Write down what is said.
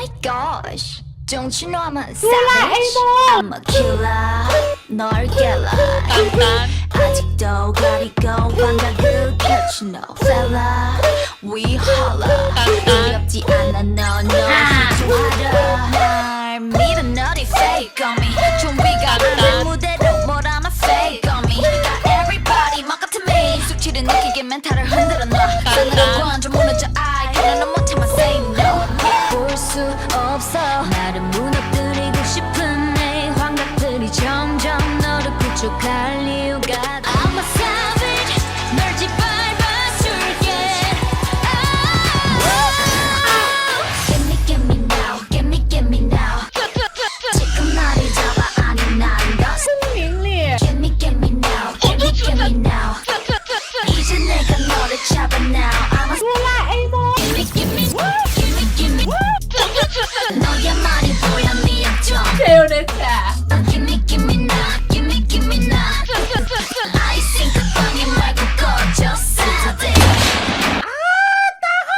my gosh. Don't you know I'm a savage? I'm a killer. 널 깨라. 아직도 가리고 반가를 catch no fella. We holla. 두렵지 않아 너 너무 좋아라. 날 믿어 너리 fake on me. 좀비가 내 무대로 몰아나 fake on me. Got everybody mock up to me. 숙취를 느끼게 멘탈을 흔들어 놔. 하늘하고 완전 무너져. 수 없어. 나를 무너뜨리고 싶은 내 환각들이 점점 너를 구축할